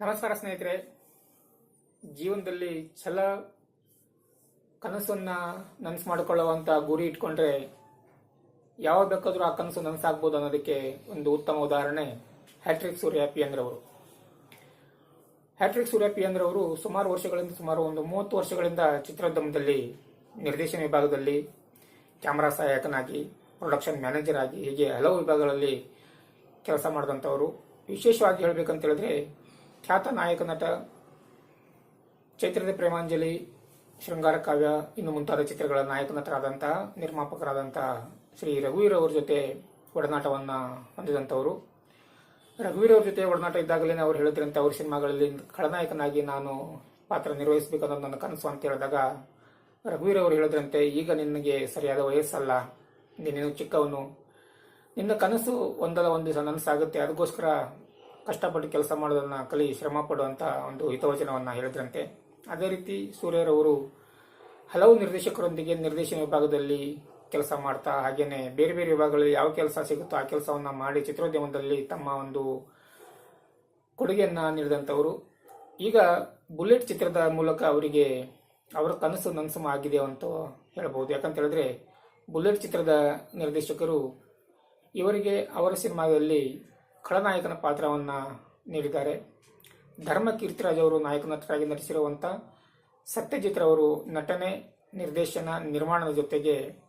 ನಮಸ್ಕಾರ ಸ್ನೇಹಿತರೆ. ಜೀವನದಲ್ಲಿ ಛಲ ಕನಸನ್ನ ನನಸು ಮಾಡಿಕೊಳ್ಳುವಂತ ಗುರಿ ಇಟ್ಕೊಂಡ್ರೆ ಯಾವ ಬೇಕಾದರೂ ಆ ಕನಸು ನನಸಾಗ್ಬೋದು ಅನ್ನೋದಕ್ಕೆ ಒಂದು ಉತ್ತಮ ಉದಾಹರಣೆ ಹ್ಯಾಟ್ರಿಕ್ ಸೂರ್ಯ ಪಿ ಅಂದ್ರವರು. ಹ್ಯಾಟ್ರಿಕ್ ಸೂರ್ಯ ಪಿ ಅಂದ್ರವರು ಸುಮಾರು ವರ್ಷಗಳಿಂದ ಸುಮಾರು ಒಂದು ಮೂವತ್ತು ವರ್ಷಗಳಿಂದ ಚಿತ್ರೋದ್ಯಮದಲ್ಲಿ ನಿರ್ದೇಶನ ವಿಭಾಗದಲ್ಲಿ ಕ್ಯಾಮರಾ ಸಹಾಯಕನಾಗಿ ಪ್ರೊಡಕ್ಷನ್ ಮ್ಯಾನೇಜರ್ ಆಗಿ, ಹೀಗೆ ಹಲವು ವಿಭಾಗಗಳಲ್ಲಿ ಕೆಲಸ ಮಾಡಿದಂಥವರು ವಿಶೇಷವಾಗಿ ಹೇಳಬೇಕಂತ ಹೇಳಿದ್ರೆ ಖ್ಯಾತ ನಾಯಕ ನಟ ಚೈತ್ರದ ಪ್ರೇಮಾಂಜಲಿ, ಶೃಂಗಾರ ಕಾವ್ಯ, ಇನ್ನು ಮುಂತಾದ ಚಿತ್ರಗಳ ನಾಯಕ ನಟರಾದಂತಹ, ನಿರ್ಮಾಪಕರಾದಂತಹ ಶ್ರೀ ರಘುವೀರ್ ಅವರ ಜೊತೆ ಒಡನಾಟವನ್ನ ಹೊಂದಿದಂಥವರು. ರಘುವೀರ್ ಅವರ ಜೊತೆ ಒಡನಾಟ ಇದ್ದಾಗಲೇ ಅವರು ಹೇಳಿದ್ರಂತೆ, ಅವ್ರ ಸಿನಿಮಾಗಳಲ್ಲಿ ಖಳನಾಯಕನಾಗಿ ನಾನು ಪಾತ್ರ ನಿರ್ವಹಿಸಬೇಕು ಅನ್ನೋದು ನನ್ನ ಕನಸು ಅಂತ ಹೇಳಿದಾಗ, ರಘುವೀರ್ ಅವರು ಹೇಳಿದ್ರಂತೆ, ಈಗ ನಿನಗೆ ಸರಿಯಾದ ವಯಸ್ಸಲ್ಲ, ನೀನೇನು ಚಿಕ್ಕವನು. ನಿನ್ನ ಕನಸು ಒಂದಲ್ಲ ಒಂದು ದಿವಸ ನನಸಾಗುತ್ತೆ, ಅದಕ್ಕೋಸ್ಕರ ಕಷ್ಟಪಟ್ಟು ಕೆಲಸ ಮಾಡೋದನ್ನು ಕಲಿ ಶ್ರಮ ಪಡುವಂಥ ಒಂದು ಹಿತವಚನವನ್ನು ಹೇಳಿದ್ರಂತೆ. ಅದೇ ರೀತಿ ಸೂರ್ಯರವರು ಹಲವು ನಿರ್ದೇಶಕರೊಂದಿಗೆ ನಿರ್ದೇಶನ ವಿಭಾಗದಲ್ಲಿ ಕೆಲಸ ಮಾಡ್ತಾ ಹಾಗೆಯೇ ಬೇರೆ ಬೇರೆ ವಿಭಾಗಗಳಲ್ಲಿ ಯಾವ ಕೆಲಸ ಸಿಗುತ್ತೋ ಆ ಕೆಲಸವನ್ನು ಮಾಡಿ ಚಿತ್ರೋದ್ಯಮದಲ್ಲಿ ತಮ್ಮ ಒಂದು ಕೊಡುಗೆಯನ್ನು ನೀಡಿದಂಥವರು. ಈಗ ಬುಲೆಟ್ ಚಿತ್ರದ ಮೂಲಕ ಅವರಿಗೆ ಅವರ ಕನಸು ನನಸು ಆಗಿದೆ ಅಂತ ಹೇಳ್ಬೋದು ಯಾಕಂತ ಹೇಳಿದ್ರೆ ಬುಲೆಟ್ ಚಿತ್ರದ ನಿರ್ದೇಶಕರು ಇವರಿಗೆ ಅವರ ಸಿನಿಮಾದಲ್ಲಿ ಖಳನಾಯಕನ ಪಾತ್ರವನ್ನ ನೀಡಿದ್ದಾರೆ. ಧರ್ಮ ಕೀರ್ತಿರಾಜ್ ಅವರು ನಾಯಕ ನಟರಾಗಿ ನಟಿಸಿರುವಂಥ ಸತ್ಯಜಿತ್ ರವರು ನಟನೆ, ನಿರ್ದೇಶನ, ನಿರ್ಮಾಣದ ಜೊತೆಗೆ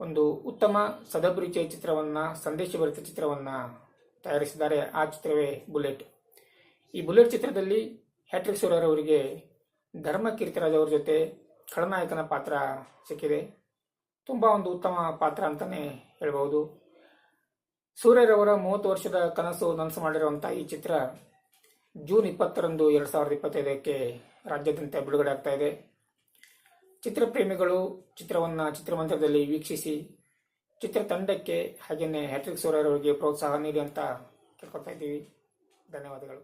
ಒಂದು ಉತ್ತಮ ಸದಭಿರುಚಿಯ ಚಿತ್ರವನ್ನ, ಸಂದೇಶಭರಿತ ಚಿತ್ರವನ್ನ ತಯಾರಿಸಿದ್ದಾರೆ. ಆ ಚಿತ್ರವೇ ಬುಲೆಟ್. ಈ ಬುಲೆಟ್ ಚಿತ್ರದಲ್ಲಿ ಹ್ಯಾಟ್ರಿಕ್ ಅವರಿಗೆ ಧರ್ಮ ಕೀರ್ತಿರಾಜ್ ಅವರ ಜೊತೆ ಖಳನಾಯಕನ ಪಾತ್ರ ಸಿಕ್ಕಿದೆ. ತುಂಬಾ ಒಂದು ಉತ್ತಮ ಪಾತ್ರ ಅಂತಾನೆ ಹೇಳ್ಬಹುದು. ಸೂರ್ಯರವರ ಮೂವತ್ತು ವರ್ಷದ ಕನಸು ನನಸು ಮಾಡಿರುವಂತಹ ಈ ಚಿತ್ರ ಜೂನ್ ಇಪ್ಪತ್ತರಂದು ಎರಡ್ ಸಾವಿರದ ಇಪ್ಪತ್ತೈದಕ್ಕೆ ರಾಜ್ಯಾದ್ಯಂತ ಬಿಡುಗಡೆ ಆಗ್ತಾ ಇದೆ. ಚಿತ್ರಪ್ರೇಮಿಗಳು ಚಿತ್ರವನ್ನ ಚಿತ್ರಮಂದಿರದಲ್ಲಿ ವೀಕ್ಷಿಸಿ, ಚಿತ್ರತಂಡಕ್ಕೆ ಹಾಗೆಯೇ ಹ್ಯಾಟ್ರಿಕ್ ಸೂರ್ಯರವರಿಗೆ ಪ್ರೋತ್ಸಾಹ ನೀಡಿ ಅಂತ ಕೇಳ್ಕೊಳ್ತಾ ಇದ್ದೀವಿ. ಧನ್ಯವಾದಗಳು.